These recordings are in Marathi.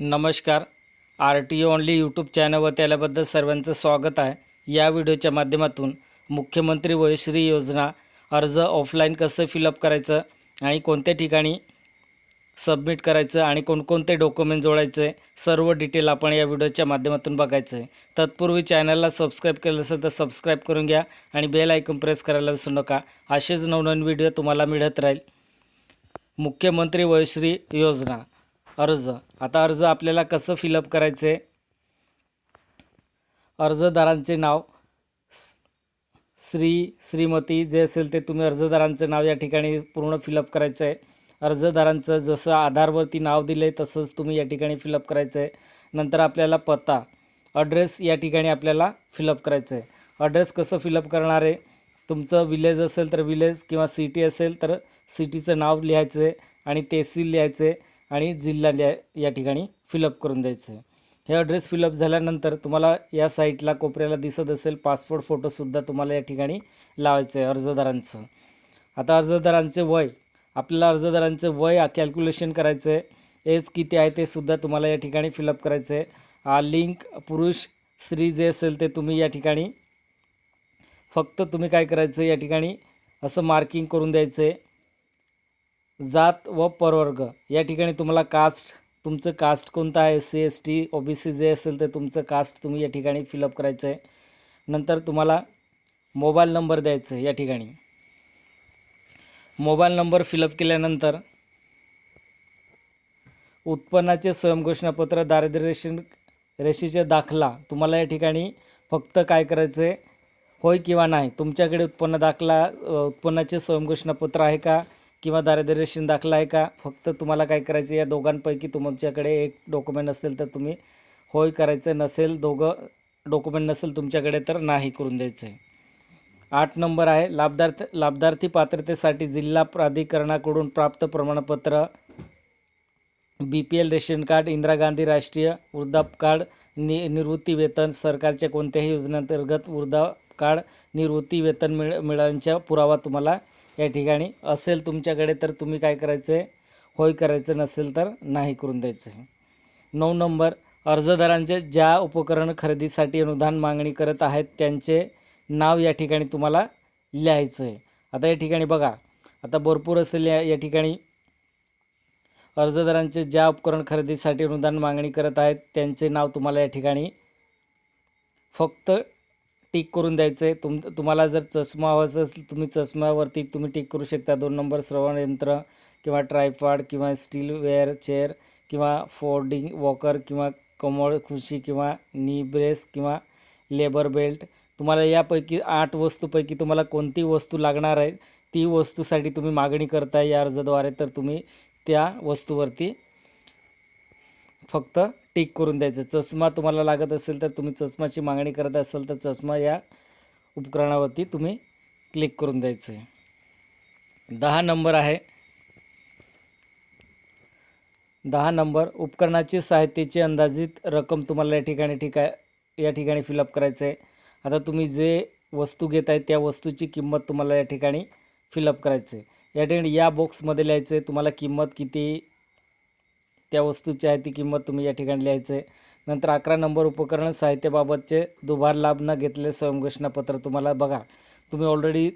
नमस्कार. R T only YouTube channel व त्याल्याबद्दल सर्वांचं स्वागत आहे. या व्हिडिओच्या माध्यमातून मुख्यमंत्री वयश्री योजना अर्ज ऑफलाईन कसं फिलअप करायचं आणि कोणत्या ठिकाणी सबमिट करायचं आणि कोणकोणते डॉक्युमेंट जोडायचे सर्व डिटेल आपण या व्हिडिओच्या माध्यमातून बघायचं आहे तत्पूर्वी चॅनलला सबस्क्राईब केलं असेल तर सबस्क्राईब करून घ्या आणि बेल आयकॉन प्रेस करायला विसरू नका. असेच नवनवीन व्हिडिओ तुम्हाला मिळत राहील. मुख्यमंत्री वयश्री योजना. अर्ज. आता अर्ज आपल्याला कसं फिलअप करायचं आहे अर्जदारांचे नाव श्री श्रीमती जे असेल ते तुम्ही अर्जदारांचं नाव या ठिकाणी पूर्ण फिलअप करायचं आहे अर्जदारांचं जसं आधारवरती नाव दिलं आहे तसंच तुम्ही या ठिकाणी फिलअप करायचं आहे नंतर आपल्याला पत्ता अड्रेस या ठिकाणी आपल्याला फिलअप करायचं आहे अड्रेस कसं फिलअप करणार आहे? तुमचं विलेज असेल तर विलेज किंवा सिटी असेल तर सिटीचं नाव लिहायचं आहे आणि तहसील लिहायचं आहे आणि जिल्हा या ठिकाणी फिलअप करून द्यायचं. आहे हे ॲड्रेस फिलअप झाल्यानंतर तुम्हाला या साईटला कोपऱ्याला दिसत असेल पासपोर्ट फोटोसुद्धा तुम्हाला या ठिकाणी लावायचं आहे अर्जदारांचं. आता अर्जदारांचे वय आपल्याला अर्जदारांचं वय कॅल्क्युलेशन करायचं आहे एज किती आहे ते सुद्धा तुम्हाला या ठिकाणी फिलअप करायचं आहे लिंक पुरुष स्त्री जे असेल ते तुम्ही या ठिकाणी फक्त तुम्ही काय करायचं या ठिकाणी असं मार्किंग करून द्यायचं आहे जात व परवर्ग. या ठिकाणी तुम्हाला कास्ट तुमचं कास्ट कोणतं आहे? S C S T O B C जे असेल ते तुमचं कास्ट तुम्ही या ठिकाणी फिलअप करायचं आहे नंतर तुम्हाला मोबाईल नंबर द्यायचं आहे या ठिकाणी. मोबाईल नंबर फिलअप केल्यानंतर उत्पन्नाचे स्वयंघोषणापत्र दारिद्र्य रेषे रेषेचे दाखला तुम्हाला या ठिकाणी फक्त काय करायचं आहे होय किंवा नाही? तुमच्याकडे उत्पन्न दाखला उत्पन्नाचे स्वयंघोषणापत्र आहे का? किंवा दारिद्र्य रेशन दाखला आहे का? फक्त तुम्हाला काय करायचं या दोघांपैकी तुमच्याकडे एक डॉक्युमेंट असेल तर तुम्ही होय करायचं नसेल दोघं डॉक्युमेंट नसेल तुमच्याकडे तर नाही करून द्यायचं आहे आठ नंबर आहे लाभदार्थ लाभार्थी पात्रतेसाठी जिल्हा प्राधिकरणाकडून प्राप्त प्रमाणपत्र B P L ration card Indira Gandhi राष्ट्रीय वृद्धाप कार्ड नि निवृत्ती वेतन सरकारच्या कोणत्याही योजनेअंतर्गत वृद्धाप कार्ड निवृत्ती वेतन मिळ मिळाल्याचा पुरावा तुम्हाला या ठिकाणी. असेल तुमच्याकडे तर तुम्ही काय करायचं आहे होय करायचं नसेल तर नाही करून द्यायचं. आहे नऊ नंबर. अर्जदारांचे ज्या उपकरण खरेदीसाठी अनुदान मागणी करत आहेत त्यांचे नाव या ठिकाणी तुम्हाला लिहायचं आहे आता या ठिकाणी बघा. आता भरपूर असेल या या ठिकाणी. अर्जदारांचे ज्या उपकरण खरेदीसाठी अनुदान मागणी करत आहेत त्यांचे नाव तुम्हाला या ठिकाणी फक्त टिक करून द्यायचं आहे तुम तुम्हाला जर चष्मा हवा असेल तुम्ही चष्म्यावरती तुम्ही टिक करू शकता. दोन नंबर श्रवण यंत्र किंवा ट्रायपॉड किंवा स्टील वेअर चेअर किंवा फोर्डिंग वॉकर किंवा कमळ खुर्ची किंवा नी ब्रेस किंवा लेबर बेल्ट. तुम्हाला यापैकी आठ वस्तूपैकी तुम्हाला कोणती वस्तू लागणार आहे ती वस्तूसाठी तुम्ही मागणी करताय या अर्जाद्वारे. तर तुम्ही त्या वस्तूवरती फक्त टिक करून द्यायचं. चष्मा तुम्हाला लागत असेल तर तुम्ही चष्माची मागणी करत असाल तर चष्मा या उपकरणावरती तुम्ही क्लिक करून द्यायचं आहे दहा नंबर आहे. दहा नंबर उपकरणाची साहित्याची अंदाजित रक्कम तुम्हाला या ठिकाणी ठिका या ठिकाणी फिलअप करायचं आहे आता तुम्ही जे वस्तू घेत आहे त्या वस्तूची किंमत तुम्हाला या ठिकाणी फिलअप करायचं आहे या ठिकाणी या बॉक्समध्ये लिहायचं आहे तुम्हाला किंमत किती त्या वस्तूची आहे ती किंमत तुम्ही या ठिकाणी लिहायचं आहे नंतर अकरा नंबर उपकरण साहित्याबाबतचे दुभार लाभ न घेतलेले स्वयंघोषणापत्र तुम्हाला बघा. तुम्ही ऑलरेडी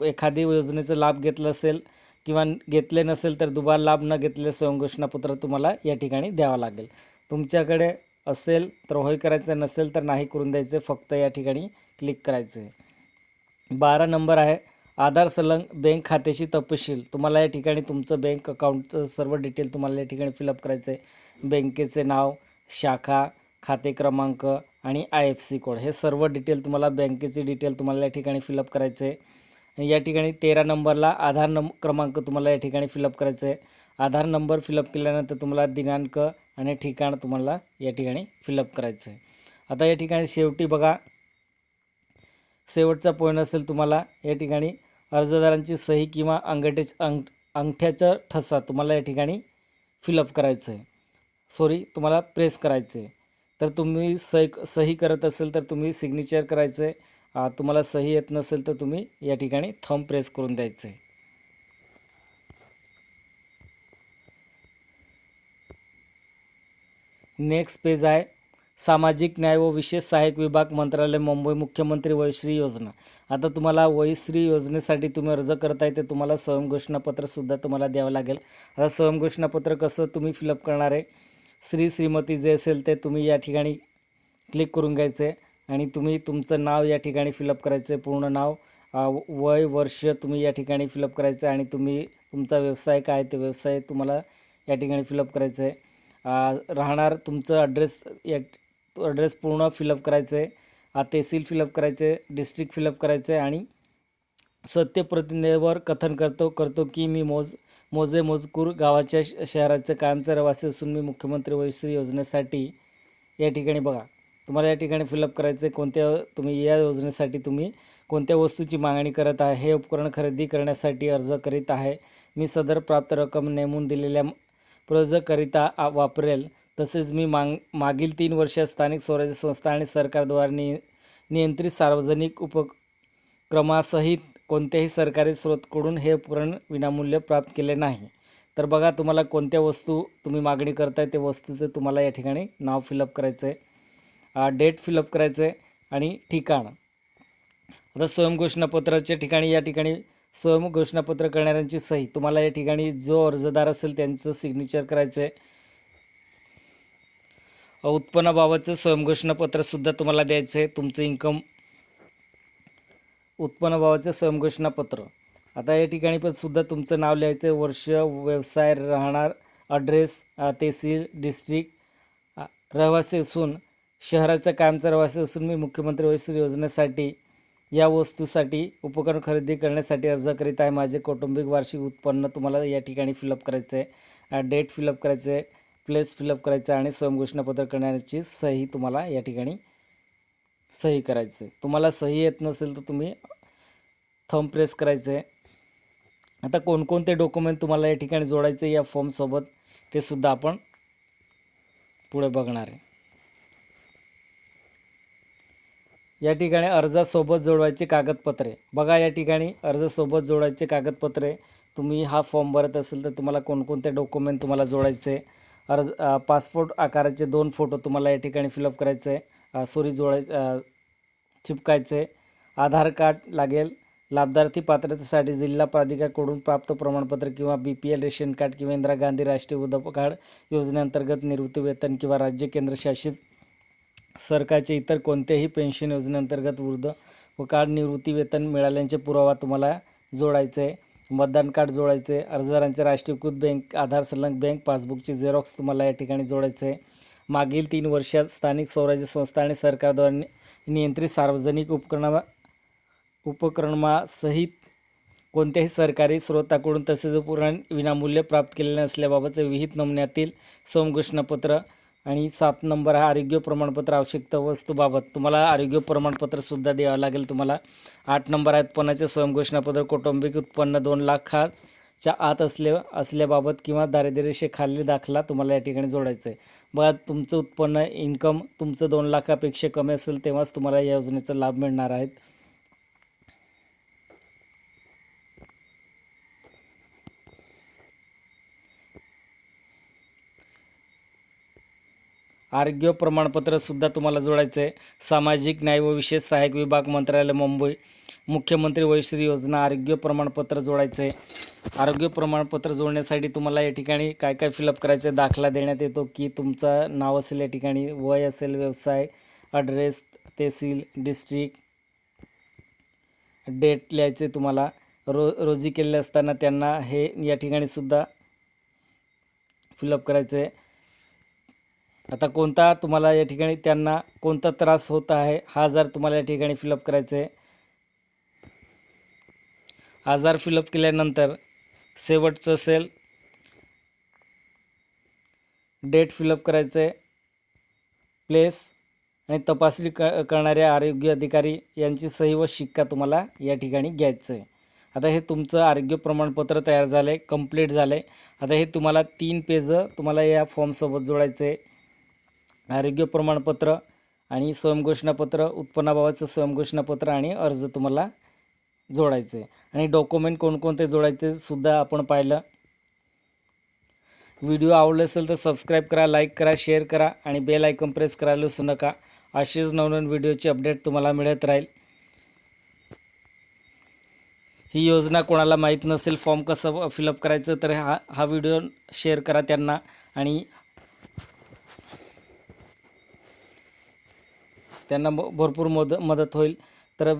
एखादी योजनेचा लाभ घेतला असेल किंवा घेतले नसेल तर दुबार लाभ न घेतलेले स्वयंघोषणापत्र तुम्हाला या ठिकाणी द्यावं लागेल. तुमच्याकडे असेल तर होय करायचं नसेल तर नाही करून द्यायचं फक्त या ठिकाणी क्लिक करायचं आहे बारा नंबर आहे. आधार संलग्न बँक खात्याशी तपशील. तुम्हाला या ठिकाणी तुमचं बँक अकाउंटचं सर्व डिटेल तुम्हाला या ठिकाणी फिलअप करायचं आहे बँकेचे नाव शाखा खाते क्रमांक आणि आय एफ सी कोड हे सर्व डिटेल तुम्हाला बँकेचे डिटेल तुम्हाला या ठिकाणी फिलअप करायचं आहे या ठिकाणी तेरा नंबरला आधार नंब क्रमांक तुम्हाला या ठिकाणी फिलअप करायचं आहे आधार नंबर फिलअप केल्यानंतर तुम्हाला दिनांक आणि ठिकाण तुम्हाला या ठिकाणी फिलअप करायचं आहे आता या ठिकाणी शेवटी बघा. शेवटचा पॉईंट असेल तुम्हाला. या ठिकाणी अर्जदारांची सही किंवा अंगठे अंग अंगठ्याचा ठसा तुम्हाला या ठिकाणी फिलअप करायचं आहे सॉरी तुम्हाला प्रेस करायचं आहे तर तुम्ही सही सही करत असेल तर तुम्ही सिग्नेचर करायचं आहे तुम्हाला सही येत नसेल तर तुम्ही या ठिकाणी थंब प्रेस करून द्यायचं आहे नेक्स्ट पेज आहे. सामाजिक न्याय व विशेष सहाय्यक विभाग मंत्रालय मुंबई मुख्यमंत्री वयश्री योजना. आता तुम्हाला वयश्री योजनेसाठी तुम्ही अर्ज करताय ते तुम्हाला स्वयंघोषणापत्रसुद्धा तुम्हाला द्यावं लागेल. आता स्वयंघोषणापत्र कसं तुम्ही फिलअप करणार आहे? श्री श्रीमती जे असेल ते तुम्ही या ठिकाणी क्लिक करून घ्यायचं आहे आणि तुम्ही तुमचं नाव या ठिकाणी फिलअप करायचं आहे. पूर्ण नाव वय वर्ष तुम्ही या ठिकाणी फिलअप करायचं आहे आणि तुम्ही तुमचा व्यवसाय काय ते व्यवसाय तुम्हाला या ठिकाणी फिलअप करायचं आहे. राहणार तुमचं ॲड्रेस या ॲड्रेस पूर्ण फिलअप करायचं आहे अ, तहसील फिलअप करायचे डिस्ट्रिक्ट फिलअप करायचं आहे आणि सत्य कथन करतो करतो की मी मोज मोजे मोजकूर गावाच्या श- कायमचे कायमचा रहिवासी असून मी मुख्यमंत्री वयश्री योजनेसाठी या ठिकाणी बघा. तुम्हाला या ठिकाणी फिलअप करायचं आहे कोणत्या तुम्ही या योजनेसाठी तुम्ही कोणत्या वस्तूची मागणी करत आहे हे उपकरण खरेदी करण्यासाठी अर्ज करीत आहे. मी सदर प्राप्त रक्कम नेमून दिलेल्या प्रयोजकरिता वापरेल. तसेच मी माग मागील तीन वर्षात स्थानिक स्वराज्य संस्था आणि सरकारद्वारे नि नियंत्रित सार्वजनिक उपक्रमासहित कोणत्याही सरकारी स्रोतकडून हे उपकरण विनामूल्य प्राप्त केले नाही. तर बघा तुम्हाला कोणत्या वस्तू तुम्ही मागणी करताय ते वस्तूचं तुम्हाला या ठिकाणी नाव फिलअप करायचं आहे डेट फिलअप करायचं आहे आणि ठिकाण. आता स्वयंघोषणापत्राच्या ठिकाणी या ठिकाणी स्वयंघोषणापत्र करणाऱ्यांची सही. तुम्हाला या ठिकाणी जो अर्जदार असेल त्यांचं सिग्नेचर करायचं आहे उत्पन्नाबाबतचं स्वयंघोषणापत्रसुद्धा तुम्हाला द्यायचं आहे तुमचं इन्कम उत्पन्नाबाबतचं स्वयंघोषणापत्र. आता या ठिकाणी पण सुद्धा तुमचं नाव लिहायचं आहे वर्ष व्यवसाय राहणार ॲड्रेस तहसील डिस्ट्रिक्ट रहिवासी असून शहराचा कायमचा रहिवासी असून मी मुख्यमंत्री वयश्री योजनेसाठी या वस्तूसाठी उपकरण खरेदी करण्यासाठी अर्ज करीत आहे. माझे कौटुंबिक वार्षिक उत्पन्न तुम्हाला या ठिकाणी फिलअप करायचं आहे डेट फिलअप करायचं आहे प्लेस फिलअप करायचं आहे आणि स्वयंघोषणापत्र करण्याची सही तुम्हाला या ठिकाणी सही करायचं आहे तुम्हाला सही येत नसेल तर तुम्ही थंब प्रेस करायचं आहे आता कोणकोणते डॉक्युमेंट तुम्हाला या ठिकाणी जोडायचं आहे या फॉर्मसोबत ते सुद्धा आपण पुढे बघणार आहे. या ठिकाणी अर्जासोबत जोडवायचे कागदपत्रे. बघा या ठिकाणी अर्जासोबत जोडायचे कागदपत्रे. तुम्ही हा फॉर्म भरत असेल तर तुम्हाला कोणकोणते डॉक्युमेंट तुम्हाला जोडायचे अर्ज पासपोर्ट आकाराचे दोन फोटो तुम्हाला या ठिकाणी फिलअप करायचे आहे. सॉरी जोडाय चिपकायचे आधार कार्ड लागेल. लाभार्थी पात्रतेसाठी जिल्हा प्राधिकाकडून प्राप्त प्रमाणपत्र किंवा B P L ration card किंवा इंदिरा गांधी राष्ट्रीय उद्योग कार्ड योजनेअंतर्गत निवृत्ती वेतन किंवा राज्य केंद्रशासित सरकारचे इतर कोणत्याही पेन्शन योजनेअंतर्गत वृद्ध व कार्ड निवृत्ती वेतन मिळाल्याचे पुरावा तुम्हाला जोडायचे आहे. मतदान कार्ड जोडायचे अर्जदारांचे राष्ट्रीयकृत बँक आधार संलग्न बँक पासबुकचे झेरॉक्स तुम्हाला या ठिकाणी जोडायचे. मागील तीन वर्षात स्थानिक स्वराज्य संस्था आणि सरकारद्वारे नियंत्रित सार्वजनिक उपकरणा उपक्रमासहित कोणत्याही सरकारी स्रोताकडून तसेच पूर्ण विनामूल्य प्राप्त केलेले नसल्याबाबतचे विहित नमुन्यातील सोमघोषणापत्र आणि सात नंबर हा आरोग्य प्रमाणपत्र आवश्यकता वस्तूबाबत तुम्हाला आरोग्य प्रमाणपत्रसुद्धा द्यावं लागेल तुम्हाला. आठ नंबर आहे उत्पन्नाचे स्वयंघोषणापत्र कौटुंबिक उत्पन्न दोन लाखाच्या आत असले असल्याबाबत किंवा दारिद्र्यरेषेखाली दाखला तुम्हाला या ठिकाणी जोडायचं आहे बघा तुमचं उत्पन्न इन्कम तुमचं दोन लाखापेक्षा कमी असेल तेव्हाच तुम्हाला या योजनेचा लाभ मिळणार आहेत आरोग्य प्रमाणपत्रसुद्धा तुम्हाला जोडायचं आहे सामाजिक न्याय व विशेष सहाय्यक विभाग मंत्रालय मुंबई. मुख्यमंत्री वयश्री योजना आरोग्य प्रमाणपत्र जोडायचं आहे आरोग्य प्रमाणपत्र जोडण्यासाठी तुम्हाला या ठिकाणी काय काय फिलअप करायचं आहे दाखला देण्यात येतो की तुमचं नाव असेल या ठिकाणी वय असेल व्यवसाय ॲड्रेस तहसील डिस्ट्रिक्ट डेट लिहायचे तुम्हाला. रो रोजी केलेले असताना त्यांना हे या ठिकाणीसुद्धा फिलअप करायचं आहे आता कोणता तुम्हाला या ठिकाणी त्यांना कोणता त्रास होत आहे हा आजार तुम्हाला या ठिकाणी फिलअप करायचं आहे आजार फिलअप केल्यानंतर शेवटचं असेल डेट फिलअप करायचं आहे प्लेस आणि तपासणी क करणाऱ्या आरोग्य अधिकारी यांची सही व शिक्का तुम्हाला या ठिकाणी घ्यायचं आहे आता हे तुमचं आरोग्य प्रमाणपत्र तयार झालं आहे कंप्लीट झालं आहे आता हे तुम्हाला तीन पेजं तुम्हाला या फॉर्मसोबत जोडायचं आहे आरोग्य प्रमाणपत्र आणि स्वयंघोषणापत्र उत्पन्नाबाबतचं स्वयंघोषणापत्र आणि अर्ज तुम्हाला जोडायचं. आहे आणि डॉक्युमेंट कोणकोणते जोडायचे सुद्धा आपण पाहिलं. व्हिडिओ आवडला असेल तर सबस्क्राईब करा लाईक करा शेअर करा आणि बेल आयकॉन प्रेस करायला विसरू नका. असेच नवनवीन व्हिडिओची अपडेट तुम्हाला मिळत राहील. ही योजना कोणाला माहीत नसेल फॉर्म कसं फिलअप करायचं तर हा हा व्हिडिओ शेअर करा त्यांना आणि त्यांना भरपूर मद मदत होईल. तर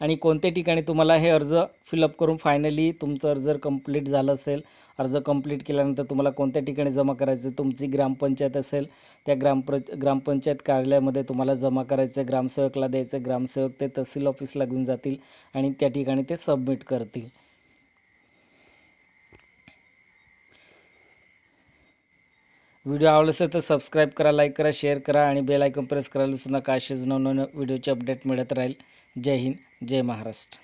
आणि कोणत्या ठिकाणी तुम्हाला हे अर्ज फिलअप करून फायनली तुमचं अर्ज जर कंप्लीट झालं असेल अर्ज कंप्लीट केल्यानंतर तुम्हाला कोणत्या ठिकाणी जमा करायचं तुमची ग्रामपंचायत असेल त्या ग्रामप्र ग्रामपंचायत कार्यालयामध्ये तुम्हाला जमा करायचं ग्रामसेवकला द्यायचं ग्रामसेवक ते तहसील ऑफिसला घेऊन जातील आणि त्या ठिकाणी ते सबमिट करतील. व्हिडिओ आवडला असेल तर सबस्क्राईब करा लाईक करा शेअर करा आणि बेल आयकॉन प्रेस करायला विसरू नका. असेच नवनवीन व्हिडिओचे अपडेट मिळत राहील. जय हिंद जय महाराष्ट्र.